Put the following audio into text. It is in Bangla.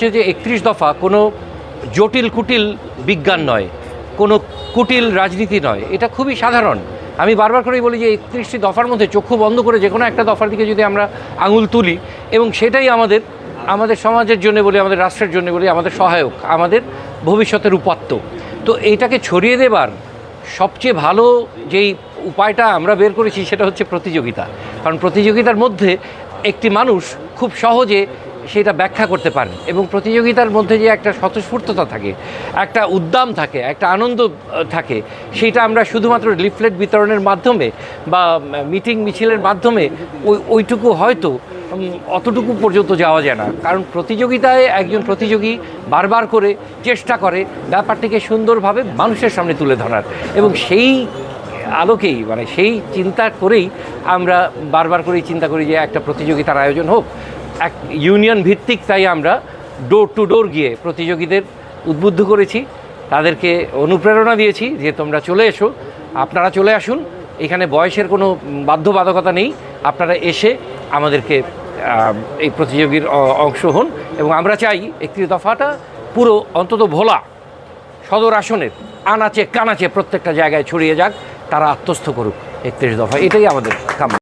হচ্ছে যে একত্রিশ দফা কোনো জটিল কুটিল বিজ্ঞান নয়, কোনো কুটিল রাজনীতি নয়। এটা খুবই সাধারণ। আমি বারবার করেই বলি যে একত্রিশটি দফার মধ্যে চক্ষু বন্ধ করে যে কোনো একটা দফার দিকে যদি আমরা আঙুল তুলি, এবং সেটাই আমাদের আমাদের সমাজের জন্য বলি, আমাদের রাষ্ট্রের জন্য বলি, আমাদের সহায়ক, আমাদের ভবিষ্যতের উপাত্ত। তো এইটাকে ছড়িয়ে দেবার সবচেয়ে ভালো যেই উপায়টা আমরা বের করেছি সেটা হচ্ছে প্রতিযোগিতা। কারণ প্রতিযোগিতার মধ্যে একটি মানুষ খুব সহজে সেটা ব্যাখ্যা করতে পারেন এবং প্রতিযোগিতার মধ্যে যে একটা স্বতঃস্ফূর্ততা থাকে, একটা উদ্দাম থাকে, একটা আনন্দ থাকে, সেটা আমরা শুধুমাত্র লিফলেট বিতরণের মাধ্যমে বা মিটিং মিছিলের মাধ্যমে ওই, ওইটুকু হয়তো অতটুকু পর্যন্ত যাওয়া যায় না। কারণ প্রতিযোগিতায় একজন প্রতিযোগী বারবার করে চেষ্টা করে, ব্যাপারটিকে সুন্দরভাবে মানুষের সামনে তুলে ধরার এবং সেই আলোকেই মানে সেই চিন্তা করেই আমরা বারবার করেই চিন্তা করি যে একটা প্রতিযোগিতার আয়োজন হোক এক ইউনিয়ন ভিত্তিক তাই আমরা ডোর টু ডোর গিয়ে প্রতিযোগীদের উদ্বুদ্ধ করেছি। তাদেরকে অনুপ্রেরণা দিয়েছি যে তোমরা চলে এসো, আপনারা চলে আসুন। এখানে বয়সের কোনো বাধ্যবাধকতা নেই। আপনারা এসে আমাদেরকে এই প্রতিযোগীর অংশ হন এবং আমরা চাই একটি দফাটা পুরো অন্তত ভোলা সদর আসনের আনাচে কানাচে প্রত্যেকটা জায়গায় ছড়িয়ে যাক, তারা আত্মস্থ করুক। একত্রিশ দফা, এটাই আমাদের কাম্য।